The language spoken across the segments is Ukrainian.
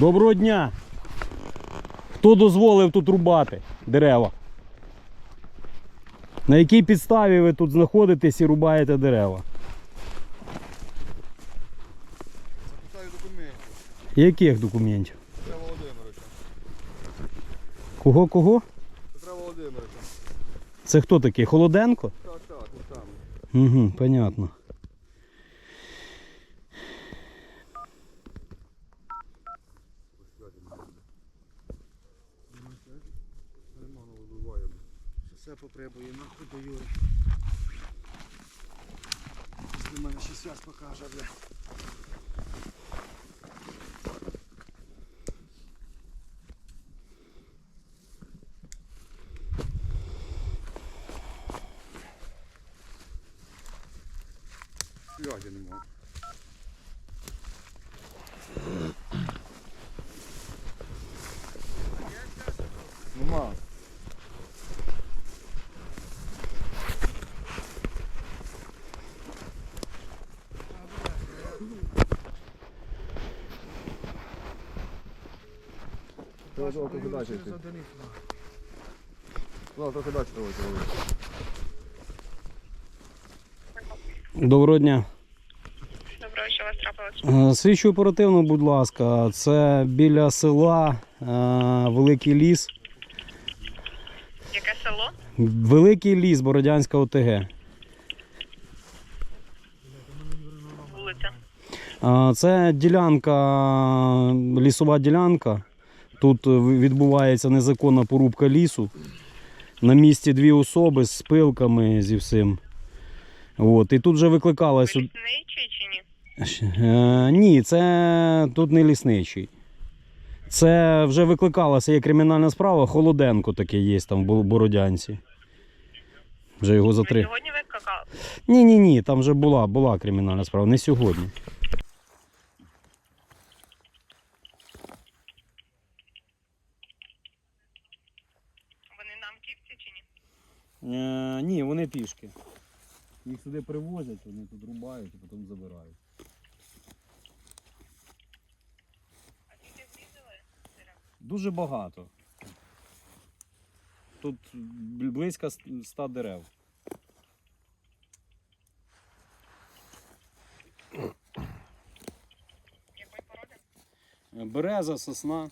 Доброго дня. Хто дозволив тут рубати дерева? На якій підставі ви тут знаходитесь і рубаєте дерева? Запитаю документів. Яких документів? Петра Володимировича. Кого кого? Петра Володимировича. Це хто такий? Холоденко? Так, так, там. Угу, понятно. Нема, ну, вибиваємо. Все потребує, нахуй до Юри. Для мене ще связь покаже, бля. Связи нема. Нема. Треба трохи далі йти. Треба трохи далі давайте. Доброго дня. Доброго, що вас трапилось? Е, Слідчу оперативно, будь ласка, це біля села е, Великий Ліс. Яке село? Великий ліс, Бородянська ОТГ. Вулиця. А, Це ділянка, лісова ділянка. Тут е, відбувається незаконна порубка лісу. На місці дві особи з пилками зі всім. От. І тут вже викликалась. од- Лісничий чи ні? Е, ні, це тут не лісничий. Це вже викликалася є кримінальна справа. Холоденко такий є там в Бородянці. Вже його Ви затри. сьогодні викликали? Ні, ні, ні, там вже була, була кримінальна справа, не сьогодні. Вони нам ківці чи ні? Е, ні, вони пішки. Їх сюди привозять, вони тут рубають і потім забирають. А скільки зрізали? дерев? Дуже багато. Тут близько ст- ста дерев. Якої породи? Береза, сосна.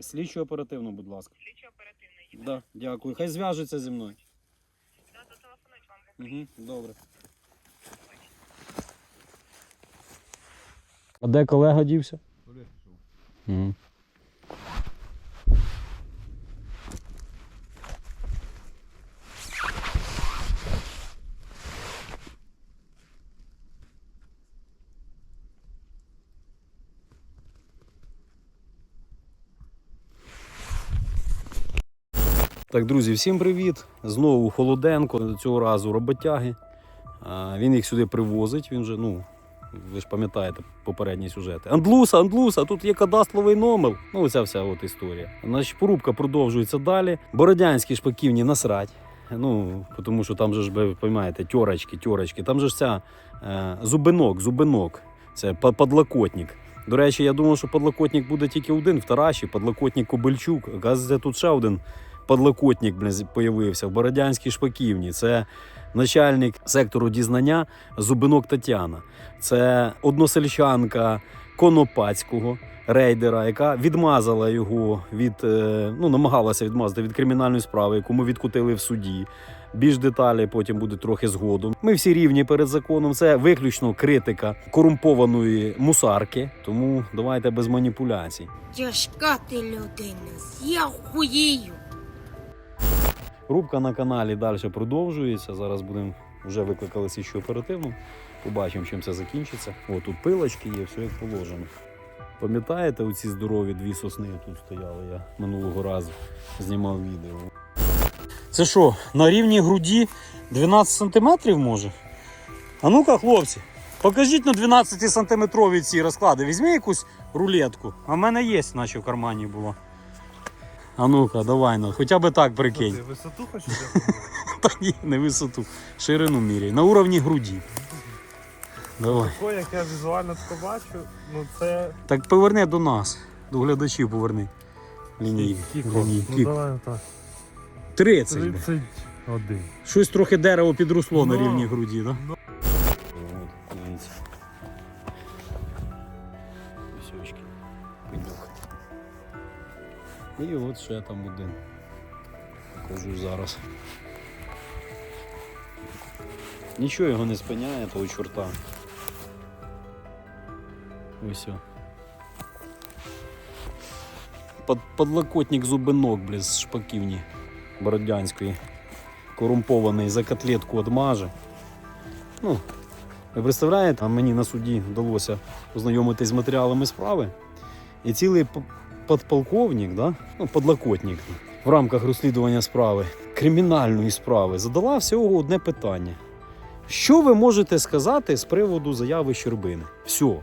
Слідчо оперативно, будь ласка. Слідчо оперативно їде. Да, дякую. Хай зв'яжуться зі мною. Да, зателефонують вам. Угу, добре. А де колега дівся? Пішов. Угу. Так, друзі, всім привіт! Знову Холоденко, цього разу роботяги. Він їх сюди привозить. Він же, ну, ви ж пам'ятаєте попередні сюжети. Андлуса, Андлуса, тут є кадастровий номер. Ну, оця вся от історія. Значить, порубка продовжується далі. Бородянські шпаківні насрать. Ну, тому що там же ж ви розумієте, тьорочки, тьорочки. Там же ж ця е, зубинок, зубинок. Це подлокотник. До речі, я думав, що подлокотник буде тільки один в Тараші, подлокотник Кобильчук. Оказується, тут ще один подлокотник блін, появився в Бородянській шпаківні. Це начальник сектору дізнання Зубинок Тетяна. Це односельчанка Конопацького рейдера, яка відмазала його від е, ну, намагалася відмазати від кримінальної справи, яку ми відкутили в суді. Більш деталі потім буде трохи згодом. Ми всі рівні перед законом. Це виключно критика корумпованої мусарки. Тому давайте без маніпуляцій. Тяжка ти людина, я хуєю. Рубка на каналі далі продовжується. Зараз будемо вже викликали слідчу оперативну. Побачимо, чим це закінчиться. О, тут пилочки є, все як положено. Пам'ятаєте, оці здорові дві сосни тут стояли? Я минулого разу знімав відео. Це що, на рівні груді 12 сантиметрів може? А ну-ка, хлопці, покажіть на 12 сантиметрові ці розклади. Візьми якусь рулетку. А в мене є, наче в кармані було. А ну-ка, давай, ну, хоча б так прикинь. Ти висоту хочеш? Та ні, не висоту. Ширину міряй. На уровні груді. Давай. Тако, як я візуально це бачу, ну це Так поверни до нас. До глядачів поверни. Лінійки. Ну давай так. 30. 31. Щось трохи дерево підросло на Ну. рівні груді, так? Ну. І от ще там один. Покажу зараз. Нічого його не спиняє, того чорта. Ось. Под, подлокотник зубинок, блін, з шпаківні Бородянської. Корумпований за котлетку одмаже. Ну, ви представляєте, мені на суді вдалося ознайомитись з матеріалами справи. І цілий подполковник, да? ну, подлокотник в рамках розслідування справи, кримінальної справи, задала всього одне питання. Що ви можете сказати з приводу заяви Щербини? Все.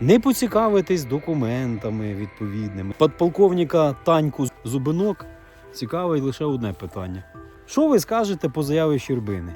Не поцікавитись документами відповідними. Подполковника Таньку Зубинок цікавить лише одне питання. Що ви скажете по заяві Щербини?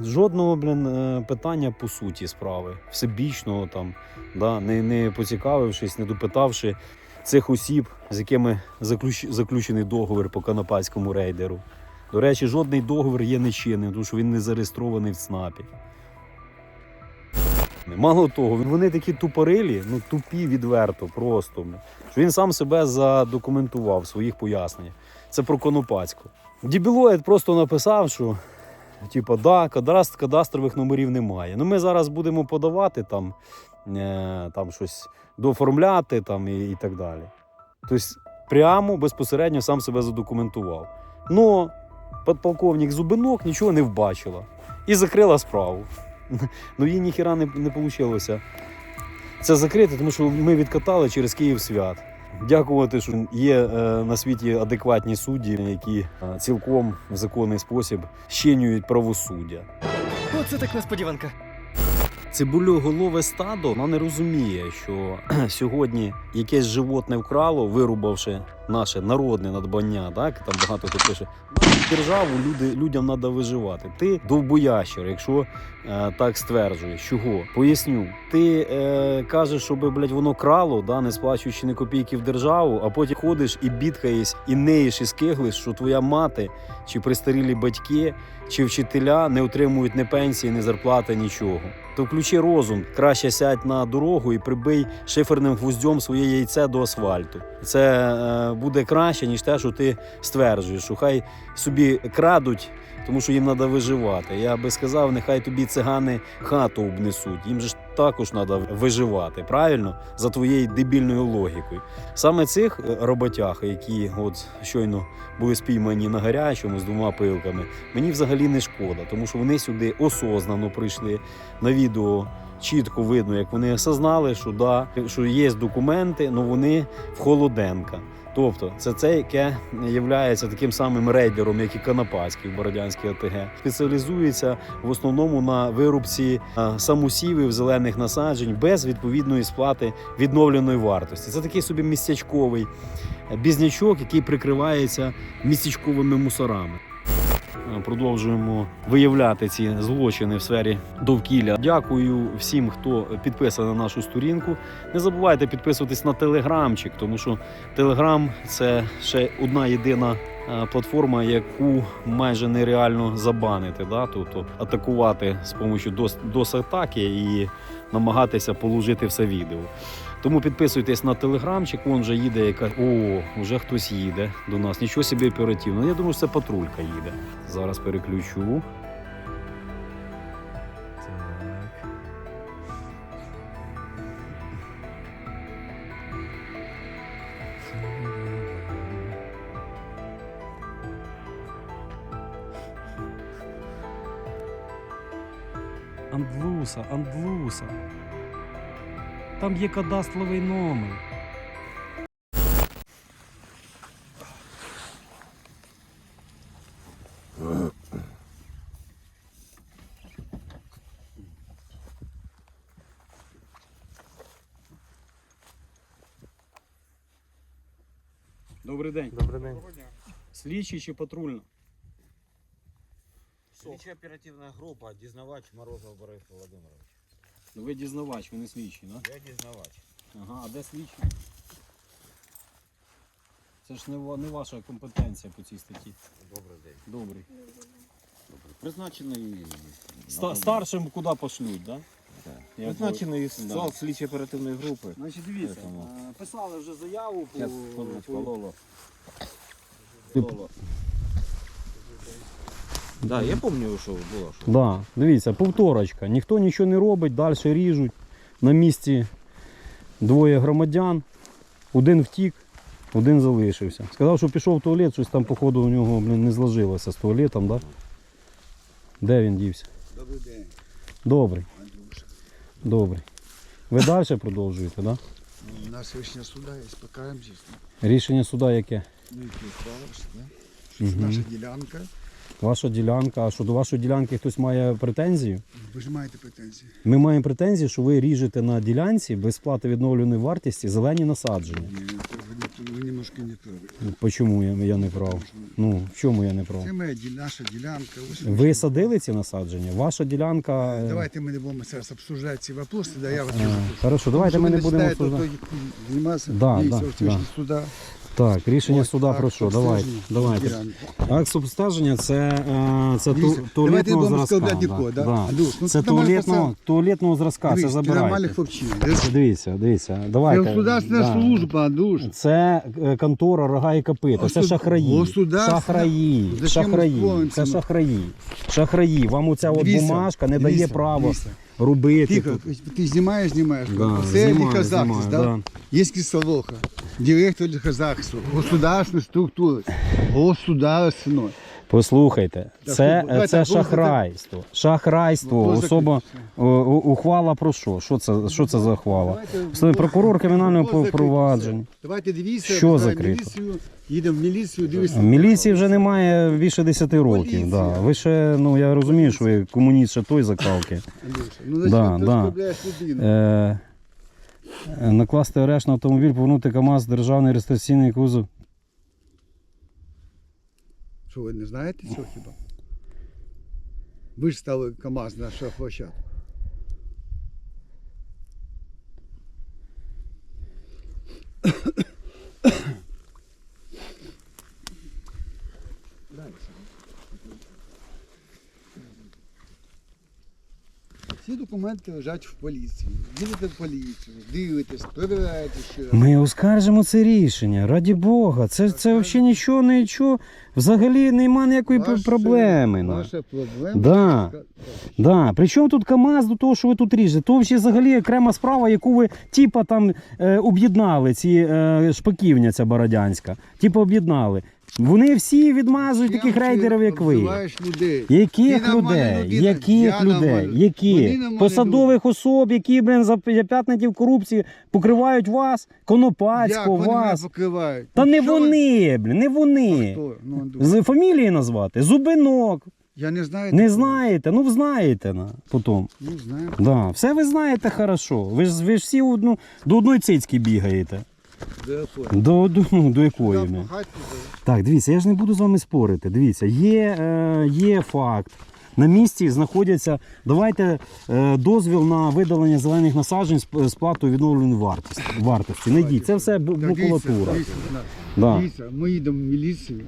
Жодного блін, е, питання по суті справи, всебічного там, да, не, не поцікавившись, не допитавши цих осіб, з якими заключ, заключений договір по канапальському рейдеру. До речі, жодний договір є нечинним, тому що він не зареєстрований в ЦНАПі. Мало того, вони такі тупорилі, ну тупі відверто, просто. Що він сам себе задокументував в своїх поясненнях. Це про Конопацьку. Дібілоїд просто написав, що типа, да, кадастр, кадастрових номерів немає. Ну ми зараз будемо подавати там, е, там щось дооформляти там, і, і так далі. Тобто прямо безпосередньо сам себе задокументував. Но подполковник Зубинок нічого не вбачила і закрила справу. Ну їй ніхіра не, не вийшло це закрити, тому що ми відкатали через Київ свят. Дякувати, що є е, на світі адекватні судді, які е, цілком в законний спосіб щенюють правосуддя. Оце так несподіванка. Цибульоголове стадо воно не розуміє, що сьогодні якесь животне вкрало, вирубавши наше народне надбання. Так там багато хто пише «Нашу державу люди, людям треба виживати. Ти довбоящер, якщо е, так стверджуєш. Чого? Поясню. Ти е, кажеш, щоб блядь, воно крало, да, не сплачуючи ні копійки в державу, а потім ходиш і бідкаєш, і неєш, і скиглиш, що твоя мати чи пристарілі батьки, чи вчителя не отримують ні пенсії, ні зарплати, нічого. То включи розум, краще сядь на дорогу і прибий шиферним гвоздьом своє яйце до асфальту. Це е, буде краще, ніж те, що ти стверджуєш, що хай собі крадуть, тому що їм треба виживати. Я би сказав, нехай тобі цигани хату обнесуть. Їм же також треба виживати, правильно? За твоєю дебільною логікою. Саме цих е, роботях, які от щойно були спіймані на гарячому з двома пилками, мені взагалі не шкода, тому що вони сюди осознано прийшли на відео. Чітко видно, як вони осознали, що да, що є документи, але вони в холоденка. Тобто, це це, яке є таким самим рейдером, як і Канапацький в Бородянській ОТГ. Спеціалізується в основному на вирубці самосівів зелених насаджень без відповідної сплати відновленої вартості. Це такий собі містячковий бізнячок, який прикривається містячковими мусорами. Продовжуємо виявляти ці злочини в сфері довкілля. Дякую всім, хто підписаний на нашу сторінку. Не забувайте підписуватись на телеграмчик, тому що телеграм це ще одна єдина е, платформа, яку майже нереально забанити. Да? Тобто атакувати з допомогою дос-атаки і намагатися положити все відео. Тому підписуйтесь на телеграмчик, вон вже їде яка. О, вже хтось їде до нас. Нічого собі оперативно. Я думаю, що це патрулька їде. Зараз переключу. Андлуса, Андлуса. Там є кадастровий номер. Добрий день. Добрий день. Слідчий чи патрульна? Слідча оперативна група, дізнавач Морозов Борис Володимирович. Ну, Ви дізнавач, ви не слідчий, да? Я дізнавач. Ага, а де слідчий? Це ж не, ва- не ваша компетенція по цій статті. Добрий день. Добрий. Призначений. Ста- старшим куди пошлють, да? Так. Я Призначений Да. зал слідчої оперативної групи. Значить, дивіться, Поэтому. е, писали вже заяву по, Зараз, секундочку, по- Лоло. Да, я пам'ятаю, що було. Що... Да, дивіться, повторочка. Ніхто нічого не робить, далі ріжуть. На місці двоє громадян. Один втік, один залишився. Сказав, що пішов в туалет, щось там, походу, у нього блін, не зложилося з туалетом, да? Де він дівся? Добрий день. Добрий. Добрий. Ви далі продовжуєте, да? У нас рішення суда є, покараємося. Рішення суда яке? Ну, які справиш, да? Що це Мгм. наша ділянка. Ваша ділянка. А що до вашої ділянки хтось має претензії? Ви ж маєте претензії. Ми маємо претензії, що ви ріжете на ділянці без сплати відновленої вартості зелені насадження. Ні, ви, ви немножко не праві. Ну, Чому я, я не прав? Ну, в чому я не прав? Це моя наша ділянка. Ось Ви садили ці насадження? Ваша ділянка. е, Давайте ми не будемо зараз обсуждати ці вопроси, да я вас е, Хорошо, давайте ми не будемо обсуждати. Да, да, да. Так, рішення Ось суда про що? Давайте. обстеження давайте. Акт обстеження це, е, це ту, Дивіться, давайте не туалетного зразка. нікого, да? Андрюш, ну Це ти нормальний туалетного, туалетного зразка, це Дивись, ти хлопчина. Дивіться, дивіться, давайте. Государственна да. служба, Андрюш. Це е, контора рога і копита. Це Госуд- шахраї. государственна- Шахраї. Зачем Шахраї. Це шахраї. Шахраї. Вам оця от Дивіться, бумажка не дає дивіться, права дивіться. Робити. Тихо, тут. ти знімаєш, знімаєш. Да, Це не знімаю, казахстан, знімаю, да? Є кисловоха, директор казахства, государственної структури, государственної. Послухайте, це, хто- це шахрайство. Шахрайство. Хто Особа ухвала про що? Що це, що це за ухвала? Прокурор кримінального провадження. Давайте дивіться, Що закрито? їдемо в міліцію, дивіться. Міліції вже немає більше 10 років. Да. Ви ще, ну я розумію, що ви комуніст ще той закалки. Ну, Да, да. е, накласти арешт на автомобіль, повернути КАМАЗ, державний реєстраційний кузов. Ви не знаєте цього хіба? Ви ж стали КАМАЗ на шахплощадку. Всі документи лежать в поліції. Їдете в поліцію, дивитесь, перевіряєте ще раз. Ми оскаржимо це рішення, раді Бога. Це, це взагалі нічого, нічого. Взагалі нема ніякої Ваше- проблеми. ну. Ваша проблема. Да. Да. Причому тут КАМАЗ до того, що ви тут ріжете? То взагалі, взагалі окрема справа, яку ви типа там е, об'єднали, ці е, шпаківня ця бородянська. Типа об'єднали. Вони всі відмазують таких рейдерів, як ви. людей. Яких людей? Яких людей? Які? Посадових особ, які, блин, зап'ятники в корупції покривають вас, Як Конопацького, вони покривають? Та Ну, не що вони, блін, не вони. Ну, З фамілії назвати? Зубинок. Я не знаю. Не такого. знаєте, ну знаєте на потім. Ну, знаю. Да. Все ви знаєте хорошо. Ви ж ви ж всі одну, до одної цицьки бігаєте. Де я. До, до, ну, до якої? Туди. Так, дивіться, я ж не буду з вами спорити. Дивіться, є, е, є факт. На місці знаходяться. Давайте е, дозвіл на видалення зелених насаджень з з платою відновленої вартості. вартості. Найдіть, це все бу- макулатура. дивіться. Да. Дивіться, ми їдемо в міліцію.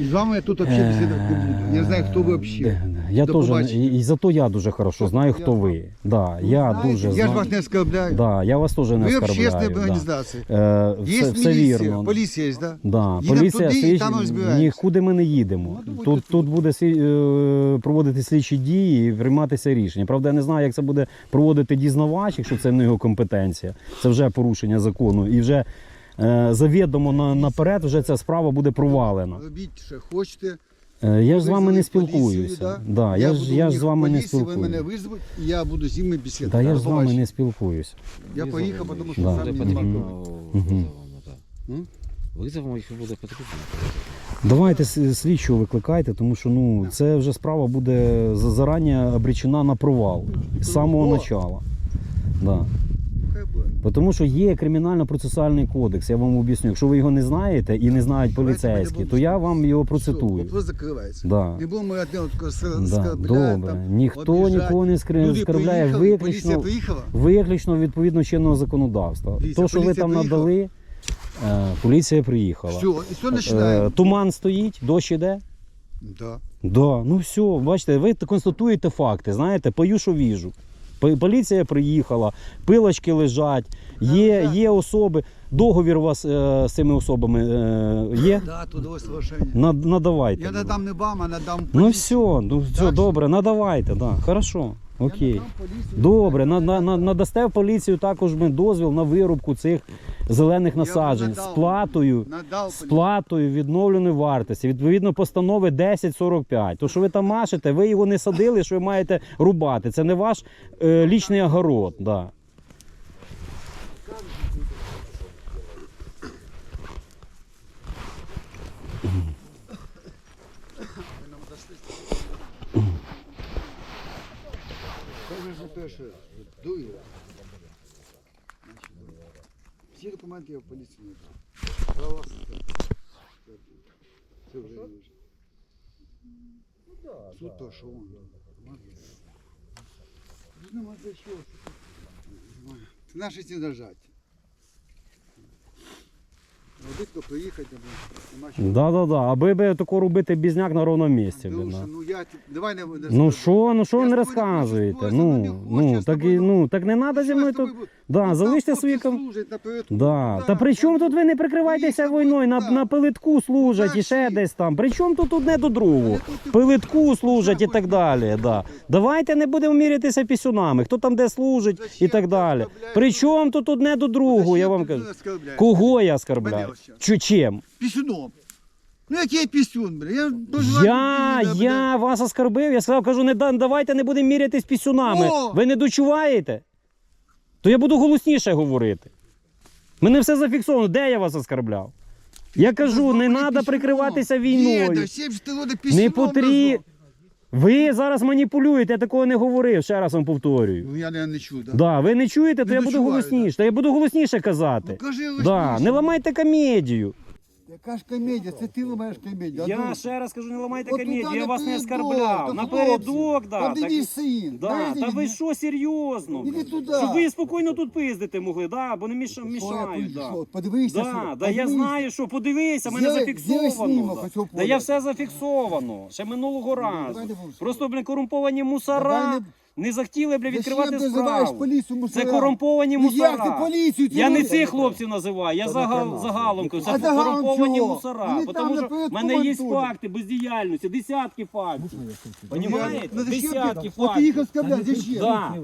І з вами я тут взагалі бесідати не буду. Я знаю, хто ви взагалі. Е, Я До теж, побачення. і, і зато я дуже хорошо знаю, хто ви. Да, я Знаєте, дуже я ж вас не оскорбляю. Да, я вас теж не ви оскорбляю. общественна да. організація. Е, Є все, все міліція, вірно. поліція є, да? Да, Їдемо поліція туди і слідчі, там розбираємося. нікуди ми не їдемо. Ну, тут, тут. тут буде слід- е, проводити слідчі дії і прийматися рішення. Правда, я не знаю, як це буде проводити дізнавач, якщо це не його компетенція. Це вже порушення закону. І вже е, завідомо на, наперед вже ця справа буде провалена. Робіть, що хочете. Е, я ж з вами не спілкуюся. да? Я, ж, я ж з вами не поліції, Ви мене спілкуюся. визвуть, і я буду з ними бесідувати. Да, я ж з вами не спілкуюся. Я поїхав, тому що сам не. Мгм. визовемо, так. Визовемо, якщо буде потрібно. Давайте с- слідчого викликайте, тому що ну, це вже справа буде за- зарані обречена на провал з самого О! начала. Да. Тому що є кримінально-процесуальний кодекс, я вам об'ясню. Якщо ви його не знаєте і не знають поліцейські, то я вам його процитую. вопрос закривається. Да. Не одне Да, добре. Ніхто обіжать. нікого не скривляє виключно, виключно відповідно чинного законодавства. Дивіться, То, що ви там приїхала. надали, е, поліція приїхала. Все, і все туман стоїть, дощ іде. Да. Да, ну все, бачите, ви констатуєте факти, знаєте, пою, що віжу. Поліція приїхала, пилочки лежать, є, є особи. Договір у вас е, з цими особами е, є? Да, трудове соглашення. Над, надавайте. Я надам не вам, а надам Ну поліції. все, ну все, Так. добре, надавайте, да, хорошо, окей. Добре, на, на, на, надасте в поліцію також ми дозвіл на вирубку цих зелених насаджень з надав. платою. Надав З платою відновленої вартості, відповідно постанови 1045. То, що ви там машете, ви його не садили, що ви маєте рубати. Це не ваш е, лічний огород. Да. Що. Значить, дую. Всі я в поліції не дав. Права. Це вже не вже. Суд то, що. Ну, Нема за що. Наші ці держать. Робитко приїхати, нема. Да, да, да. Аби би тако робити бізняк на ровному місці. Друже, да. ну я давай не Ну що, ну що ви не розказуєте? тобою не Ну, ну, так, і, ну, так не треба зі мною тут. Да, Ну, залиште свої служать. Да. Ну, Та при чому тут ви не прикривайтеся війною, на, на пилитку служать і ще десь там. При чому тут одне до другого? Пилитку служать і так далі. Да. Давайте не будемо мірятися пісюнами, хто там де служить і так далі. При чому тут одне до другого, я вам кажу. Кого я оскорбляю? Чу чим? Пісюном. Ну який пісюн, бля? Я, Я, я вас оскорбив, я сказав, кажу, не да- давайте не будемо мірятись пісюнами. О! Ви не дочуваєте? То я буду голосніше говорити. Мене все зафіксовано, де я вас оскорбляв? Я кажу, не треба пісюном. прикриватися війною. Діда, 70 років пісюном Не назвав. Ви зараз маніпулюєте, я такого не говорив, ще раз вам повторюю. Ну я не, не чую, да. Да, ви не чуєте, то Не я буду дочуваю, голосніше. Та я буду голосніше Ну казати. кажи Да, не ламайте комедію. Яка ж комедія? Це ти ламаєш комедію. Я Аду. ще раз кажу, не ламайте От комедію, туди я вас не напередок, оскарбляв. та Напередок, хлопці, да. Так- мій син. Да, та мені. ви що, серйозно? Іди туди. Щоб ви спокійно тут пиздити могли, да? бо не міша, мішають. Да. Подивися. Да, що- да, я знаю, що подивися, мене зафіксовано. да. оцього Да я все зафіксовано. Ще минулого разу. давай не будемо Просто, блін, корумповані мусора Давай не захотіли, бля, відкривати справу. поліцію Це корумповані Ну як ти мусора. поліцію Я не цих хлопців називаю, я загал, загалом кажу, А це загалом корумповані чого? мусора. Вони Тому що в мене є факти бездіяльності, десятки фактів. Понімаєте? Ну зачем Десятки ти? От ти їх фактів. зачем? Да.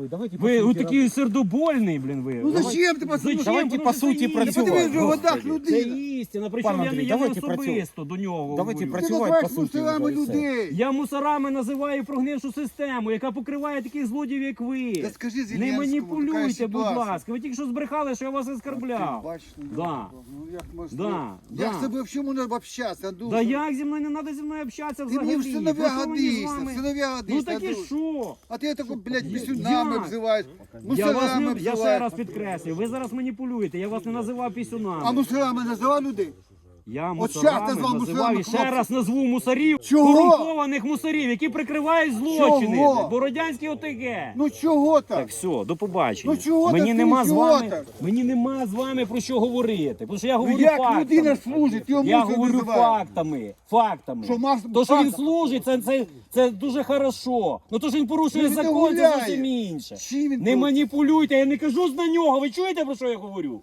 Ви ви такий сердобольний, блін, ви. Ну зачем ти по? Зачем? Давайте по суті працювати. в годах Це істина, причому я не Андрій, я не давайте особисто до нього Давайте. Ти працювати називаєш по суті. мусорами людей. Я мусорами називаю прогнившу систему, яка покриває таких злодіїв, як ви. Та скажи Не Зеленському, така маніпулюйте, будь ситуація. ласка. Ви тільки що збрехали, що я вас Ти оскорбляв. бачиш, ну, Да. Ну як можна? Да, Як да. з тобою в чому треба общатися, Душа? Да як зі мною не треба зі мною общатися Ти взагалі? мені в синовя Про мені з годишся, вами? в синовя Ну годишся, так і Душа. що? А ти таку, блядь, Я- пісюнами як? обзиваєш. Я вас Мусорами не, я ще обзиваєш. раз підкреслюю, ви зараз маніпулюєте, я вас не називав пісюнами. А мусорами називав людей? Я От мусорами щас назвав називав мусорами, ще хлопці. раз назву мусорів, Чого? корумпованих мусорів, які прикривають злочини. Чого? Бородянський ОТГ. Ну чого так? Так, все, до побачення. Ну чого мені так, нема ну з чого вами, так? мені нема з вами про що говорити. Тому що я Ну говорю як фактами. людина служить, його Я говорю називає. фактами. Фактами. Що Макс- то, що він фактами? служить, це, це, це дуже хорошо. Ну то, що він порушує Ну, він закон, це гуляє. зовсім інше. Чим він Не тут? маніпулюйте, я не кажу на нього. Ви чуєте про що я говорю?